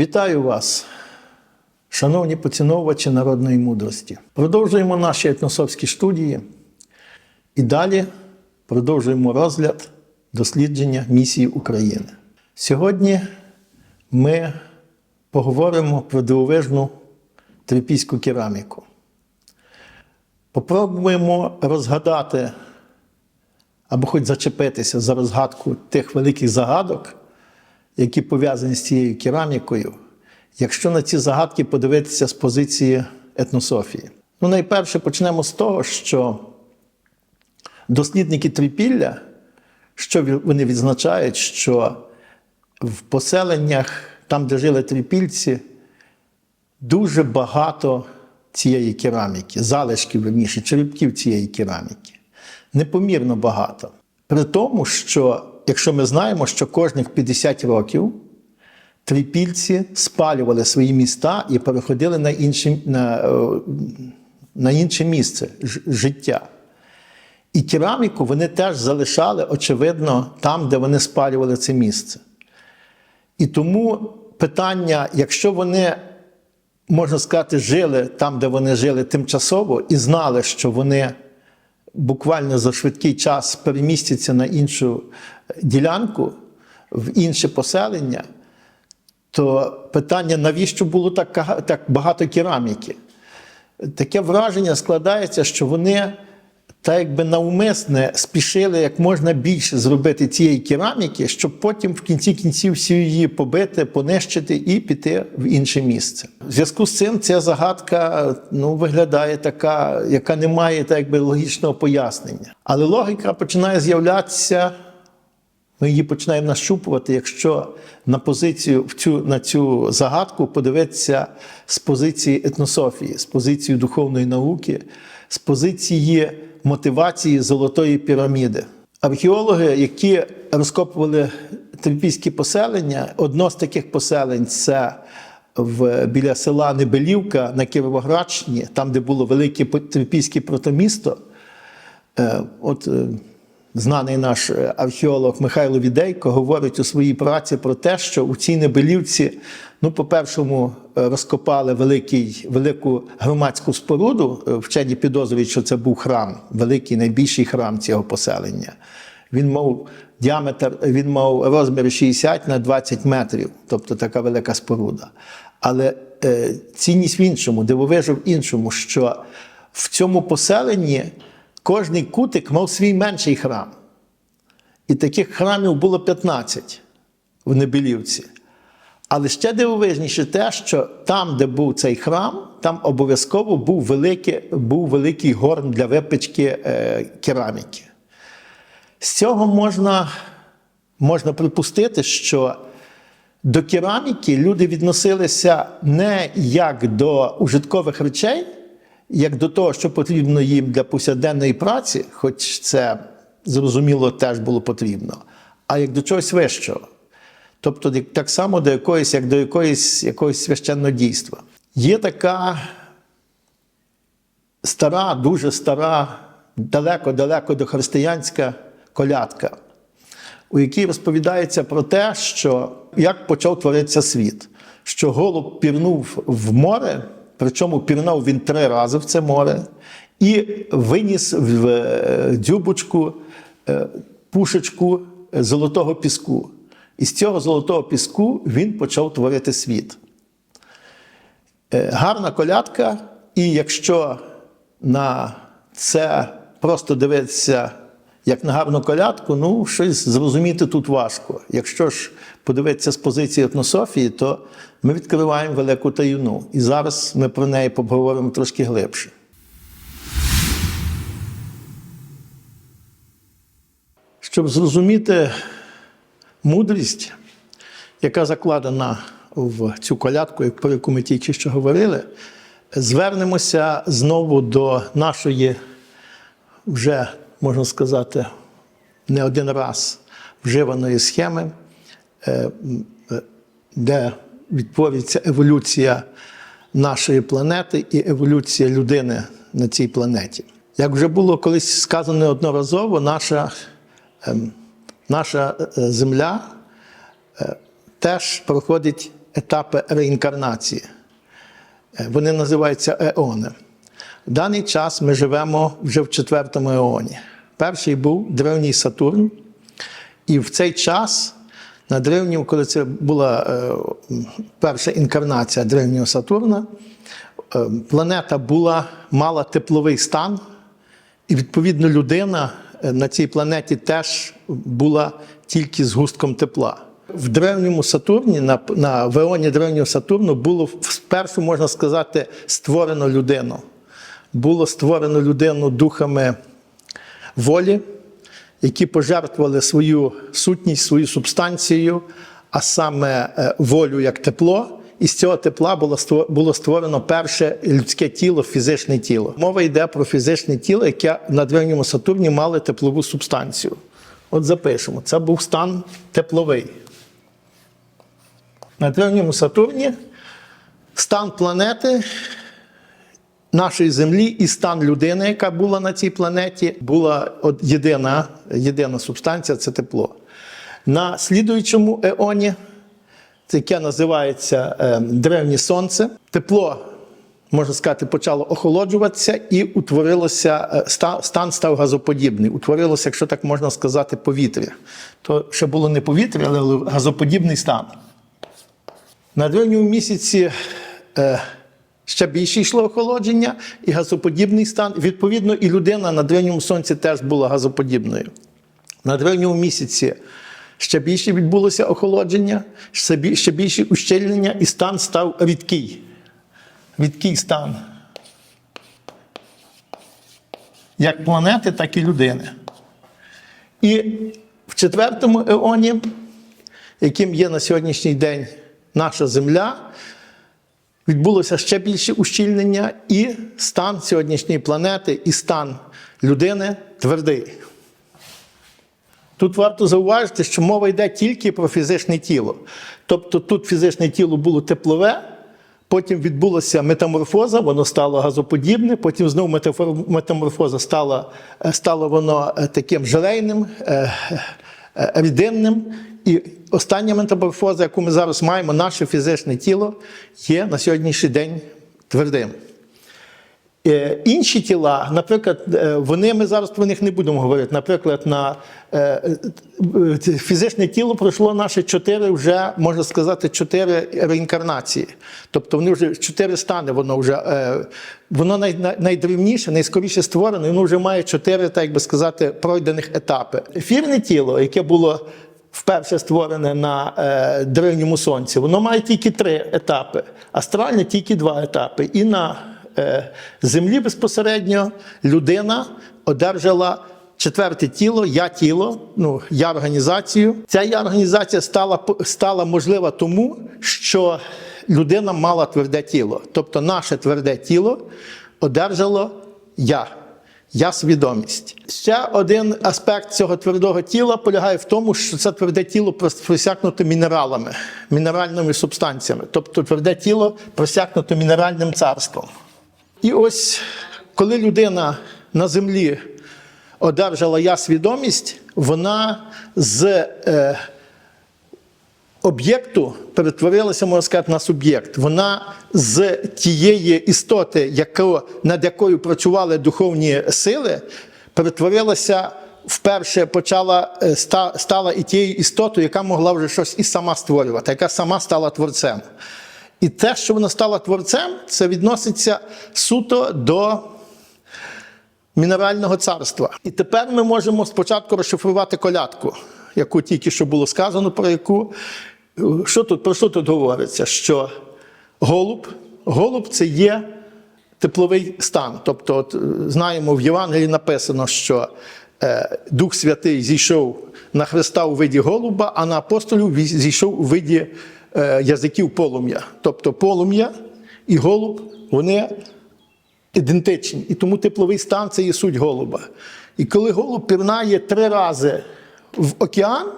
Вітаю вас, шановні поціновувачі народної мудрості. Продовжуємо наші етносовські студії і далі продовжуємо розгляд дослідження місії України. Сьогодні ми поговоримо про дивовижну трипільську кераміку. Попробуємо розгадати або хоч зачепитися за розгадку тих великих загадок, які пов'язані з цією керамікою, якщо на ці загадки подивитися з позиції етнософії. Ну, найперше почнемо з того, що дослідники трипілля, що вони відзначають, що в поселеннях, там, де жили трипільці, дуже багато цієї кераміки, залишків, верніше, черепків цієї кераміки. Непомірно багато. При тому, що якщо ми знаємо, що кожних 50 років трипільці спалювали свої міста і переходили на інше, на, е, на інше місце життя. І кераміку вони теж залишали, очевидно, там, де вони спалювали це місце. І тому питання, якщо вони, можна сказати, жили там, де вони жили тимчасово, і знали, що вони буквально за швидкий час перемістяться на іншу ділянку, в інше поселення, то питання, навіщо було так, так багато кераміки? Таке враження складається, що вони так якби навмисне спішили як можна більше зробити цієї кераміки, щоб потім в кінці кінців всю її побити, понищити і піти в інше місце. В зв'язку з цим ця загадка ну, виглядає така, яка не має так якби логічного пояснення. Але логіка починає з'являтися ми її починаємо нащупувати, якщо на позицію в цю, на цю загадку подивитися з позиції етнософії, з позиції духовної науки, з позиції мотивації золотої піраміди. Археологи, які розкопували трипільські поселення, одно з таких поселень це в, біля села Небелівка на Кіровоградщині, там, де було велике трипільське протомісто. Е, От е, знаний наш е, археолог Михайло Відейко говорить у своїй праці про те, що у цій Небелівці, ну, по-першому, е, розкопали великий, велику громадську споруду. Е, Вчені підозрюють, що це був храм, великий найбільший храм цього поселення. Він мав діаметр, він мав розмір 60 на 20 метрів, тобто така велика споруда. Але е, цінність в іншому, дивовижу в іншому, що в цьому поселенні кожний кутик мав свій менший храм. І таких храмів було 15 в Небелівці. Але ще дивовижніше те, що там, де був цей храм, там обов'язково був великий, був великий горн для випечки е, кераміки. З цього можна, можна припустити, що до кераміки люди відносилися не як до ужиткових речей, як до того, що потрібно їм для повсякденної праці, хоч це зрозуміло теж було потрібно, а як до чогось вищого. Тобто так само до якоїсь, як до якоїсь, якогось священного дійства. Є така стара, дуже стара, далеко-далеко до християнська колядка, у якій розповідається про те, що як почав творитися світ, що голуб пірнув в море, причому пірнув він три рази в це море, і виніс в е, дзюбочку е, пушечку е, золотого піску. І з цього золотого піску він почав творити світ. Е, Гарна колядка, і якщо на це просто дивитися як на гарну колядку, ну щось зрозуміти тут важко. Якщо ж подивитися з позиції етнософії, то ми відкриваємо велику таїну. І зараз ми про неї поговоримо трошки глибше. Щоб зрозуміти мудрість, яка закладена в цю колядку, про яку ми тільки що говорили, звернемося знову до нашої вже, можна сказати, не один раз вживаної схеми, е, де відтворюється еволюція нашої планети і еволюція людини на цій планеті. Як вже було колись сказано неодноразово, наша, ем, наша е, Земля е, теж проходить етапи реінкарнації. Е, Вони називаються еони. В даний час ми живемо вже в четвертому еоні. Перший був древній Сатурн, і в цей час на древньому, коли це була е, перша інкарнація древнього Сатурна, е, планета була, мала тепловий стан, і відповідно людина е, на цій планеті теж була тільки з густком тепла. В древньому Сатурні, на, на Веоні древнього Сатурну, було спершу, можна сказати, створено людину. Було створено людину духами волі, які пожертвували свою сутність, свою субстанцію, а саме е, волю як тепло. І з цього тепла було створено перше людське тіло, фізичне тіло. Мова йде про фізичне тіло, яке на древньому Сатурні мало теплову субстанцію. От запишемо, це був стан тепловий. На древньому Сатурні стан планети нашої землі і стан людини, яка була на цій планеті, була єдина, єдина субстанція це тепло. На слідуючому еоні, яке називається е, древнє сонце, тепло, можна сказати, почало охолоджуватися і утворилося, е, стан став газоподібний. Утворилося, якщо так можна сказати, повітря. То ще було не повітря, але газоподібний стан. На древньому місяці е, ще більше йшло охолодження і газоподібний стан. Відповідно, і людина на древньому сонці теж була газоподібною. На древньому місяці ще більше відбулося охолодження, ще бі- більше ущільнення, і стан став рідкий. Рідкий стан. Як планети, так і людини. І в четвертому еоні яким є на сьогоднішній день наша земля, відбулося ще більше ущільнення, і стан сьогоднішньої планети, і стан людини твердий. Тут варто зауважити, що мова йде тільки про фізичне тіло. Тобто тут фізичне тіло було теплове, потім відбулася метаморфоза, воно стало газоподібне, потім знову метаморфоза стала, е, стало воно е, таким желейним, е, рідинним. І остання метаморфоза, яку ми зараз маємо, наше фізичне тіло, є на сьогоднішній день твердим. Е, Інші тіла, наприклад, е, вони ми зараз про них не будемо говорити. Наприклад, на е, фізичне тіло пройшло наші чотири, вже можна сказати, чотири реінкарнації. Тобто вони вже чотири стани. Воно вже воно най, най- найдревніше, найскоріше створене. Воно вже має чотири, так би сказати, пройдених етапи. Ефірне тіло, яке було вперше створене на древньому сонці, воно має тільки три етапи, астральне тільки два етапи. І на землі безпосередньо людина одержала четверте тіло, я тіло, ну, я організацію. Ця я організація стала, стала можлива тому, що людина мала тверде тіло. Тобто наше тверде тіло одержало я. Я свідомість. Ще один аспект цього твердого тіла полягає в тому, що це тверде тіло прос- просякнуто мінералами, мінеральними субстанціями. Тобто тверде тіло просякнуто мінеральним царством. І ось коли людина на землі одержала я свідомість, вона з е, об'єкту перетворилася, можна сказати, на суб'єкт. Вона з тієї істоти, яко, над якою працювали духовні сили, перетворилася вперше почала е, стала і тією істотою, яка могла вже щось і сама створювати, яка сама стала творцем. І те, що вона стала творцем, це відноситься суто до мінерального царства. І тепер ми можемо спочатку розшифрувати колядку, яку тільки що було сказано, про яку. Що тут, про що тут говориться? Що голуб, голуб це є тепловий стан. Тобто, от, знаємо, в Євангелії написано, що е, Дух Святий зійшов на Христа у виді голуба, а на апостолів зійшов у виді язиків полум'я. Тобто полум'я і голуб, вони ідентичні. І тому тепловий стан це є суть голуба. І коли голуб пірнає три рази в океан,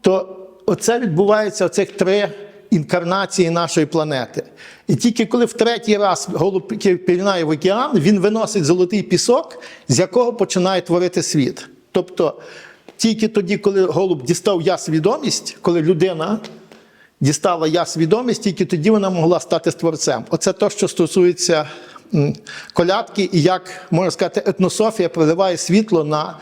то оце відбувається оцих три інкарнації нашої планети. І тільки коли в третій раз голуб пірнає в океан, він виносить золотий пісок, з якого починає творити світ. Тобто тільки тоді, коли голуб дістав я свідомість, коли людина дістала я свідомість, тільки тоді вона могла стати творцем. Оце те, що стосується колядки, і як можна сказати, етнософія проливає світло на,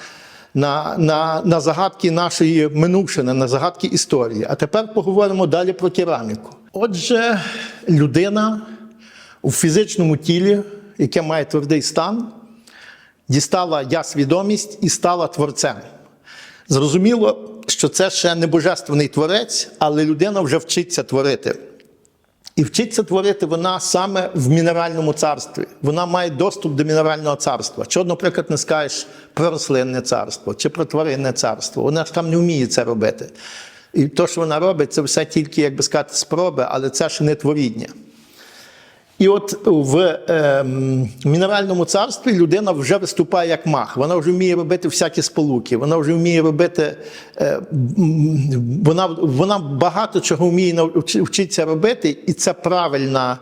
на, на, на загадки нашої минувшини, на загадки історії. А тепер поговоримо далі про кераміку. Отже, людина у фізичному тілі, яке має твердий стан, дістала я свідомість і стала творцем. Зрозуміло, що це ще не божественний творець, але людина вже вчиться творити. І вчиться творити вона саме в мінеральному царстві. Вона має доступ до мінерального царства. Чого, наприклад, не скажеш про рослинне царство чи про тваринне царство. Вона ж там не вміє це робити. І те, що вона робить, це все тільки, як би сказати, спроби, але це ще не творіння. І от в е, мінеральному царстві людина вже виступає як мах. Вона вже вміє робити всякі сполуки, вона вже вміє робити, е, вона, вона багато чого вміє вчитися робити, і це правильна,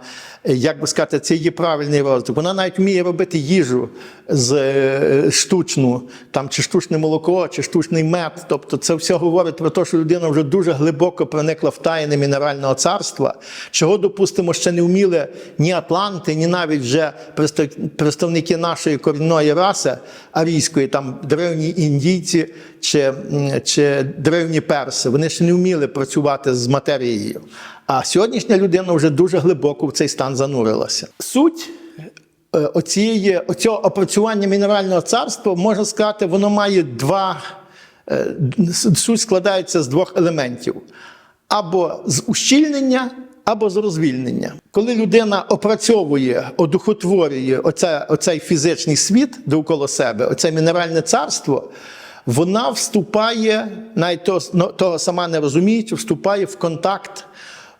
як би сказати, це її правильний розвиток. Вона навіть вміє робити їжу з е, штучну, там чи штучне молоко, чи штучний мед. Тобто це все говорить про те, що людина вже дуже глибоко проникла в тайни мінерального царства, чого, допустимо, ще не вміли ні Атланти, ні навіть вже представники нашої корінної раси арійської, там древні індійці чи, чи древні перси. Вони ще не вміли працювати з матерією. А сьогоднішня людина вже дуже глибоко в цей стан занурилася. Суть е, оцієї, оцього опрацювання мінерального царства, можна сказати, воно має два. е, Суть складається з двох елементів: або з ущільнення, або з розвільнення. Коли людина опрацьовує, одухотворює оце, оцей фізичний світ довкола себе, оце мінеральне царство, вона вступає, навіть того, того сама не розуміючи, вступає в контакт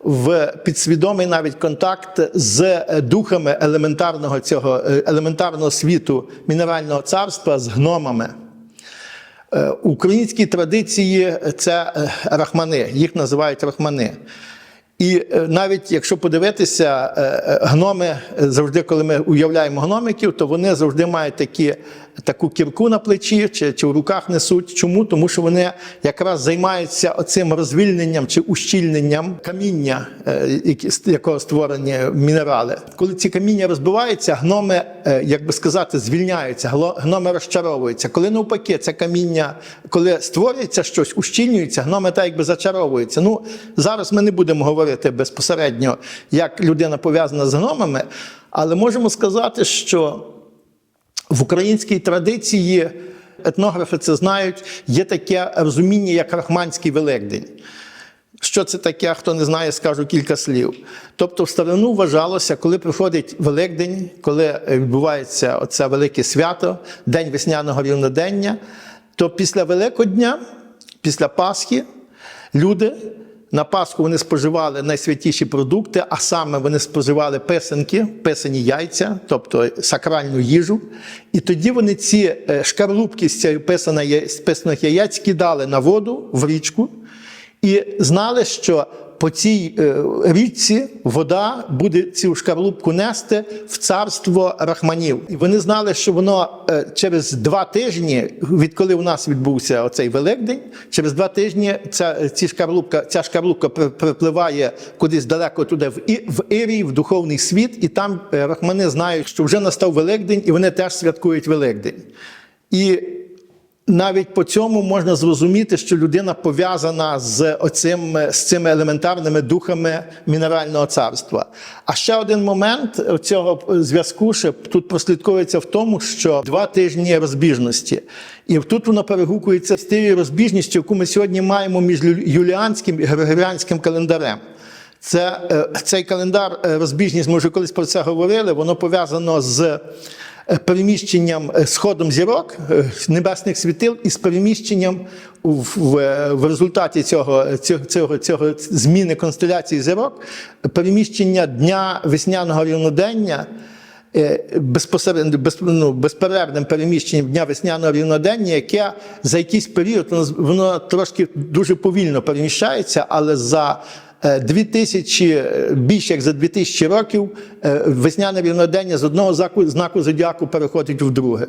в підсвідомий навіть контакт з е, духами елементарного цього е, елементарного світу мінерального царства, з гномами. Е, У українській традиції це рахмани, їх називають рахмани. І навіть якщо подивитися, гноми завжди, коли ми уявляємо гномиків, то вони завжди мають такі, таку кірку на плечі чи, чи в руках несуть. Чому? Тому що вони якраз займаються оцим розвільненням чи ущільненням каміння, е, з якого створені мінерали. Коли ці каміння розбиваються, гноми, е, як би сказати, звільняються, гноми розчаровуються. Коли навпаки, це каміння, коли створюється щось, ущільнюється, гноми так якби зачаровуються. Ну, зараз ми не будемо говорити безпосередньо, як людина пов'язана з гномами, але можемо сказати, що в українській традиції етнографи це знають, є таке розуміння, як Рахманський Великдень. Що це таке, хто не знає, скажу кілька слів. Тобто, в старину вважалося, коли приходить Великдень, коли е, відбувається оце велике свято, День весняного рівнодення, то після Великодня, після Пасхи, люди на Пасху вони споживали найсвятіші продукти, а саме вони споживали песенки, писані яйця, тобто сакральну їжу. І тоді вони ці е, шкарлупки з цієї писаних яєць кидали на воду в річку і знали, що по цій е, річці вода буде цю шкарлупку нести в царство рахманів. І вони знали, що воно е, через два тижні, відколи у нас відбувся оцей Великдень, через два тижні ця, ці шкарлупка, ця шкарлупка припливає кудись далеко туди, в, І- в Ірій, в духовний світ, і там е, рахмани знають, що вже настав Великдень, і вони теж святкують Великдень. І навіть по цьому можна зрозуміти, що людина пов'язана з оцим, з цими елементарними духами мінерального царства. А ще один момент цього зв'язку ще тут прослідковується в тому, що два тижні розбіжності. І тут воно перегукується з тією розбіжністю, яку ми сьогодні маємо між юліанським і григоріанським календарем. Це, е, цей календар е, розбіжність, ми вже колись про це говорили, воно пов'язано з переміщенням е, сходом зірок е, небесних світил і з переміщенням в, в, е, результаті цього, цього, цього, цього зміни констеляції зірок, переміщення дня весняного рівнодення. е, Безпосередньо без, ну, безперервним переміщенням дня весняного рівнодення, яке за якийсь період воно, воно трошки дуже повільно переміщається, але за е, 2000, е, більше як за 2000 років е, весняне рівнодення з одного знаку, зодіаку переходить в друге.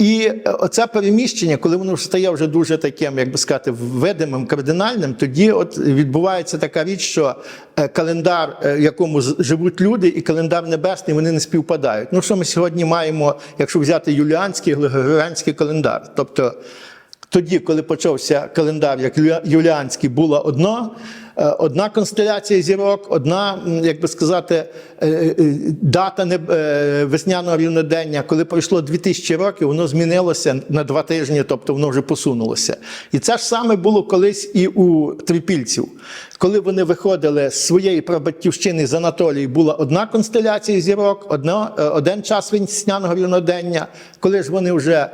І е, оце переміщення, коли воно стає вже дуже таким, як би сказати, видимим, кардинальним, тоді от відбувається така річ, що е, календар, е, в якому живуть люди, і календар небесний, вони не співпадають. Ну що ми сьогодні маємо, якщо взяти юліанський, григоріанський календар, тобто тоді, коли почався календар, як юліанський, була одна, е, одна констеляція зірок, одна, як би сказати, е, е, дата е, весняного рівнодення. Коли пройшло 2000 років, воно змінилося на два тижні, тобто воно вже посунулося. І це ж саме було колись і у трипільців. Коли вони виходили з своєї прабатьківщини з Анатолії, була одна констеляція зірок, одна, е, один час весняного рівнодення. Коли ж вони вже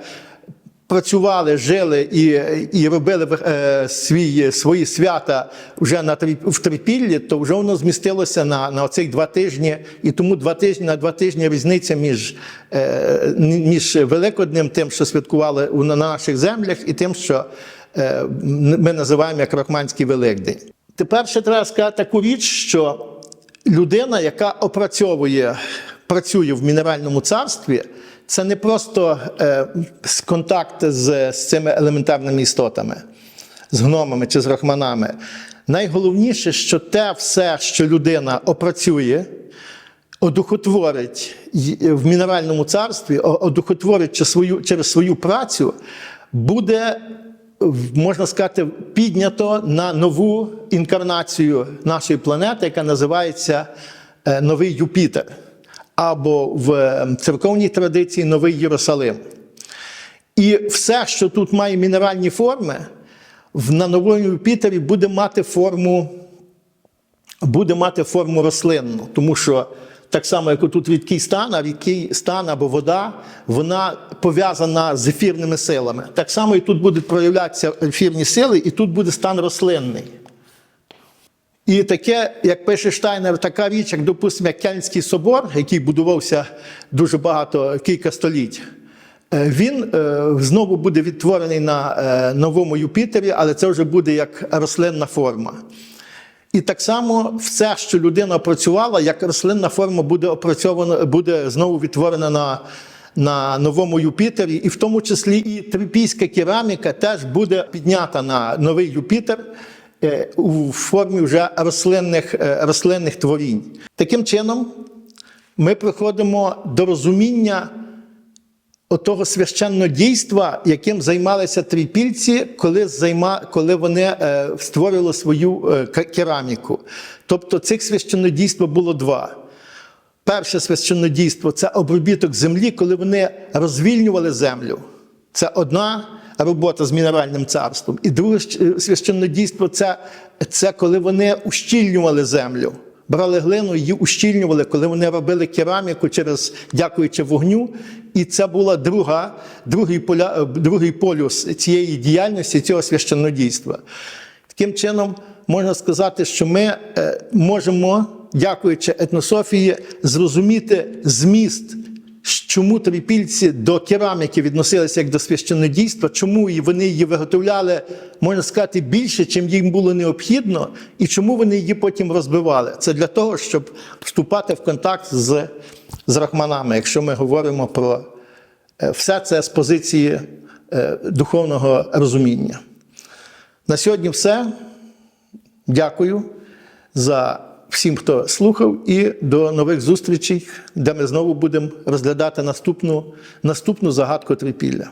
працювали, жили і, і робили е, свої, свої свята вже на в Трипіллі, то вже воно змістилося на, на оцих два тижні. І тому два тижні на два тижні різниця між, е, між Великоднем, тим, що святкували на наших землях, і тим, що е, ми називаємо як Рахманський Великдень. Тепер ще треба сказати таку річ, що людина, яка опрацьовує, працює в мінеральному царстві, це не просто е, контакт з, з цими елементарними істотами, з гномами чи з рахманами. Найголовніше, що те все, що людина опрацює, одухотворить в мінеральному царстві, одухотворить свою, через свою працю, буде, можна сказати, піднято на нову інкарнацію нашої планети, яка називається е, Новий Юпітер, або в е, церковній традиції Новий Єрусалим. І все, що тут має мінеральні форми, на новому Юпітері буде мати форму буде мати форму рослинну, тому що так само, як тут рідкий стан, а рідкий стан або вода, вона пов'язана з ефірними силами. Так само і тут будуть проявлятися ефірні сили, і тут буде стан рослинний. І таке, як пише Штайнер, така річ, як, допустимо, як Кельнський собор, який будувався дуже багато, кілька століть, е, він е, знову буде відтворений на е, новому Юпітері, але це вже буде як рослинна форма. І так само все, що людина опрацювала, як рослинна форма буде опрацьована, буде знову відтворена на, на новому Юпітері, і в тому числі і трипійська кераміка теж буде піднята на новий Юпітер у формі вже рослинних, е, рослинних творінь. Таким чином, ми приходимо до розуміння отого священного дійства, яким займалися трипільці, коли, займа, коли вони е, створили свою е, кераміку. Тобто цих священнодійства було два. Перше священнодійство це обробіток землі, коли вони розвільнювали землю. Це одна робота з мінеральним царством. І друге щ- священнодійство це, це коли вони ущільнювали землю. Брали глину, її ущільнювали, коли вони робили кераміку через дякуючи вогню. І це була друга, другий, поля, е, другий полюс цієї діяльності, цього священнодійства. Таким чином, можна сказати, що ми е, можемо, дякуючи етнософії, зрозуміти зміст, чому трипільці до кераміки відносилися як до священнодійства, чому вони її виготовляли, можна сказати, більше, чим їм було необхідно, і чому вони її потім розбивали. Це для того, щоб вступати в контакт з, з рахманами, якщо ми говоримо про е, все це з позиції е, духовного розуміння. На сьогодні все. Дякую за всім, хто слухав, і до нових зустрічей, де ми знову будемо розглядати наступну, наступну загадку трипілля.